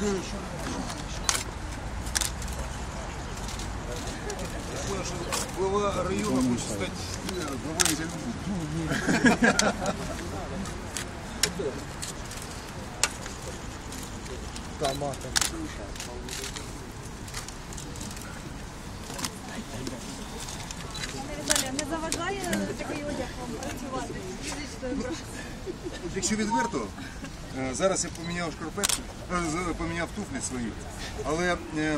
Я понял, что глава района хочет стать э, главой Екатеринбурга. Пане Віталію, не заважає такий одяг вам працювати фізичною працею? Якщо відверто, е, зараз я поміняв шкарпетки, е, поміняв туфлі свої, але е, е,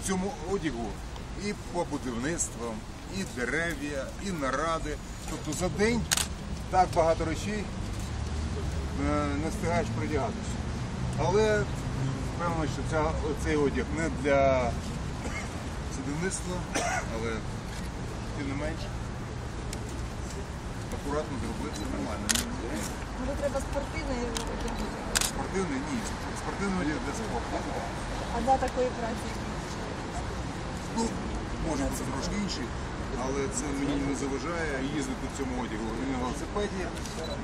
в цьому одягу і по будівництвам, і дерев'я, і наради. Тобто за день так багато речей е, не встигаєш придягатися. Але впевнений, що ця, цей одяг не для садівництва, але тим не менш акуратно зробити нормально. Може треба спортивний одяг? Спортивний ні. Спортивний одяг для спорту. А для такої праці? Ну, може бути трошки інший, але це мені не заважає їздити в цьому одягу і на велосипеді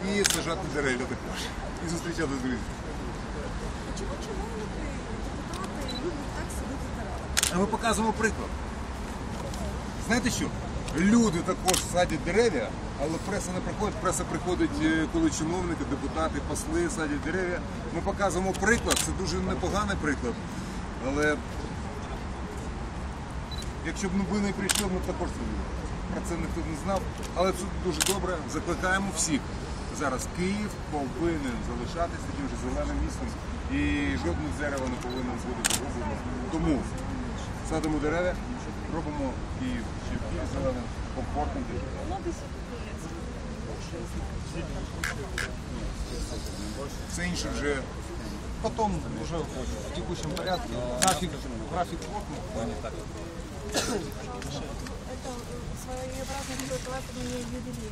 і сажати дерева також. І зустрічати друзів. Чому чиновники, депутати люблять так сидіти дерева? А ми показуємо приклад. Знаєте що? Люди також садять дерев'я, але преса не приходить. Преса приходить, е, коли чиновники, депутати, посли садять дерев'я. Ми показуємо приклад, це дуже непоганий приклад. Але якщо б ви не прийшли, ми також про це ніхто не знав. Але це дуже добре. Закликаємо всіх. Зараз Київ повинен залишатися таким же зеленим містом і жодне дерево не повинно бути загублено. Тому садимо дерева, робимо Київ ще більш зеленим, комфортним. Все інше вже потім вже в текущому порядку. Графік, графік плотний, а не так. Це своєобразний телефонний ювелір.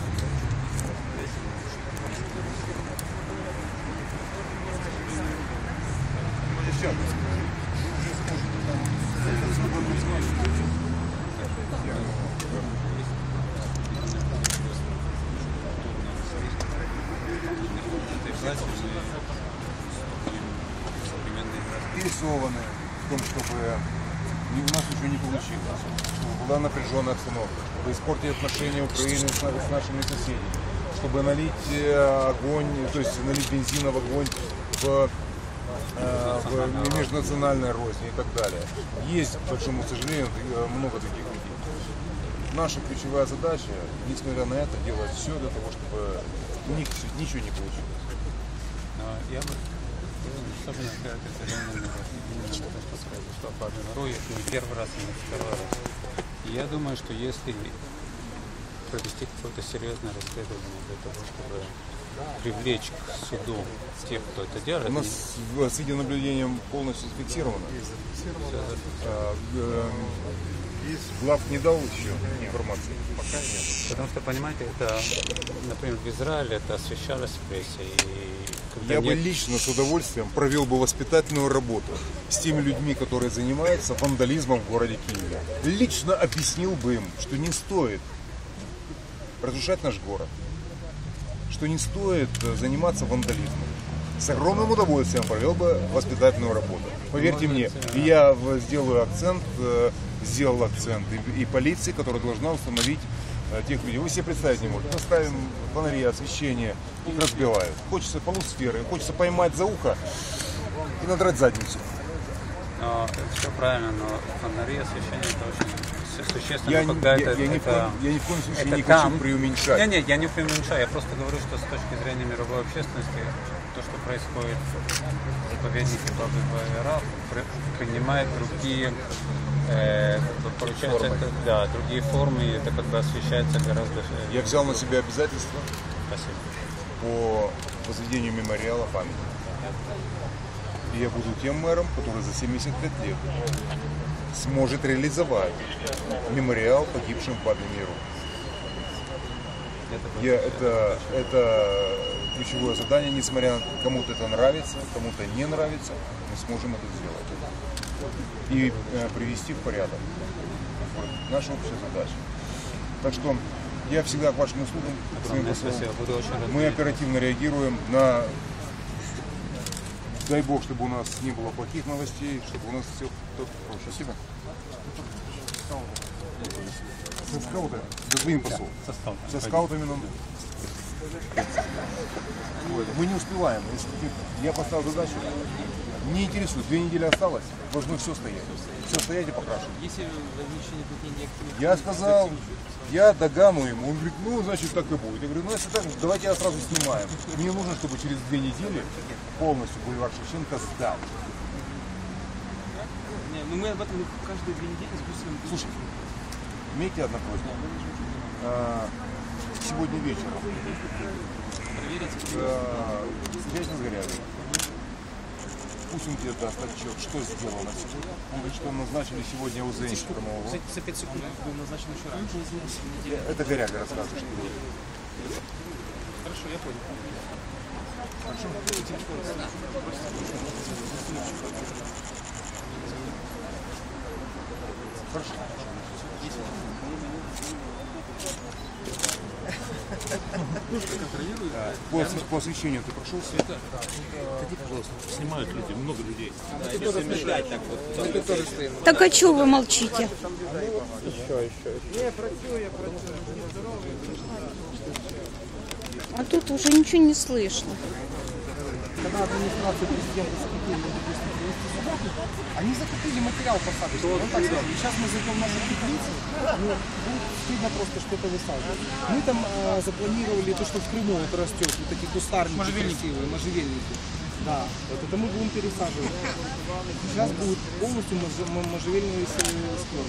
заинтересованы в том, чтобы у нас ничего не получилось, чтобы была напряженная обстановка, чтобы испортить отношения Украины с, с нашими соседями, чтобы налить э, огонь, то есть налить бензина в огонь в, э, в межнациональной розни и так далее. Есть, к большому сожалению, э, много таких людей. Наша ключевая задача, несмотря на это, делать все для того, чтобы ничего не получилось. Но я бы особенно когда это именно что сказать, что по Белору это не первый раз, и не второй раз. И я думаю, что если провести какое-то серьезное расследование для того, чтобы привлечь к суду тех, кто это делает, У нас в- с видеонаблюдением полностью зафиксировано. А, э, Глав не дал еще информации? Пока нет. потому что, понимаете, это, например, в Израиле это освещалось в прессе, и когда Я бы нет- лично с удовольствием провел бы воспитательную работу с теми людьми, которые занимаются вандализмом в городе Киеве. Лично объяснил бы им, что не стоит разрушать наш город, что не стоит э, заниматься вандализмом. С огромным удовольствием провел бы воспитательную работу. Поверьте мне, я сделаю акцент, э, сделал акцент и, и полиции, которая должна установить тех людей. Вы себе представить не можете. Мы ставим фонари, освещение, их разбивают. Хочется полусферы, хочется поймать за ухо и надрать задницу. Но это все правильно, но фонари освещение это очень су- существенно, Я, не- когда я- это, я ни в коем, я ни в коем случае не там. хочу преуменьшать. Нет, нет, я не преуменьшаю, я просто говорю, что с точки зрения мировой общественности то, что происходит в заповеднике Бабы Байрам, при- принимает другие, э, получается, это, да, другие формы, и это как бы освещается гораздо Я взял на себя обязательства Спасибо. по возведению мемориала памяти. И я буду тем мэром, который за 75 лет сможет реализовать мемориал погибшим в Яру. Это Я, это, это ключевое задание, несмотря на кому-то это нравится, кому-то не нравится, мы сможем это сделать. И э, привести в порядок. Наша общая задача. Так что я всегда к вашим услугам, огромное спасибо. Буду очень рад. Мы оперативно реагируем на... Дай бог, чтобы у нас не было плохих новостей, чтобы у нас все... Спасибо. Со скаута? Господин посол. Со скаутом. Со скаутами нам... Мы не успеваем. Я поставил задачу. Не интересует. Две недели осталось. Должно все стоять. Все стоять и покрашивать. Если возмещение платения активных Я сказал, я догану ему. Он говорит, ну, значит, так и будет. Я говорю, ну, если так, давайте я сразу снимаем. Мне нужно, чтобы через две недели полностью бульвар Шевченко сдал. Ну мы об этом каждые две недели спустим. Слушай, имейте одна просьба. А, Сегодня вечером проверить. а, связь с Горявой. Пусть он даст отчет, что сделано. Он говорит, что назначили сегодня УЗН штурмового. За, за 5 секунд был назначен еще раньше. Это Горяга расскажет, что было. Хорошо, я понял. Хорошо. По, ос- по освещению ты прошелся? Снимают люди, много людей. Так а что вы молчите? А тут уже ничего не слышно. когда администрация президента сюда, они закупили материал посадочный. Он так сказал, сейчас мы зайдем в нашу теплицу, ну, будет стыдно просто что-то высаживать. Мы там э, запланировали то, что в Крыму вот растет, вот такие кустарники красивые, можжевельники. Да, вот это мы будем пересаживать. Сейчас будет полностью можжевельный склон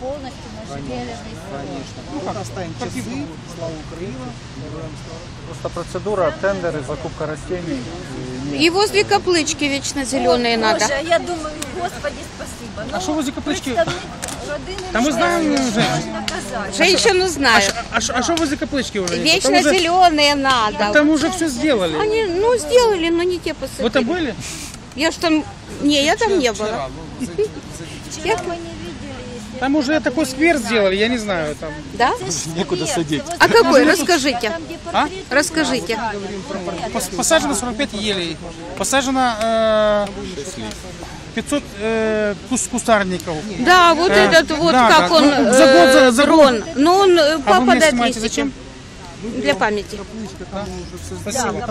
Повністю можжевельний Конечно. Ну, как оставим часы, слава Украина. Просто процедура, тендеры, закупка растений. И возле каплички вечно зеленые надо. Боже, я думаю, Господи, спасибо. А що возле каплички? Представник родини Та ми знаємо, місцевої Жень. можна казати. Женщину знаю. А ш- а что возле каплички уже? нет? Вечно Там уже, зеленые надо. там уже все сделали. Они, ну, сделали, но не те посадили. Вы там были? Я ж там... Не, я там не была. Вчера, Там уже такой сквер сделали, я не знаю. Там. Да? некуда садить. А какой? Расскажите. А? Расскажите. Пос- Посажено 45 елей. Посажено э, 500 э, кус- кустарников. Да, вот Э, этот вот, да, как да. он, Ну, за год, за- за дрон. Ну, он э, А вы папа мне дает снимаете листики. зачем? Для памяти. Все Спасибо.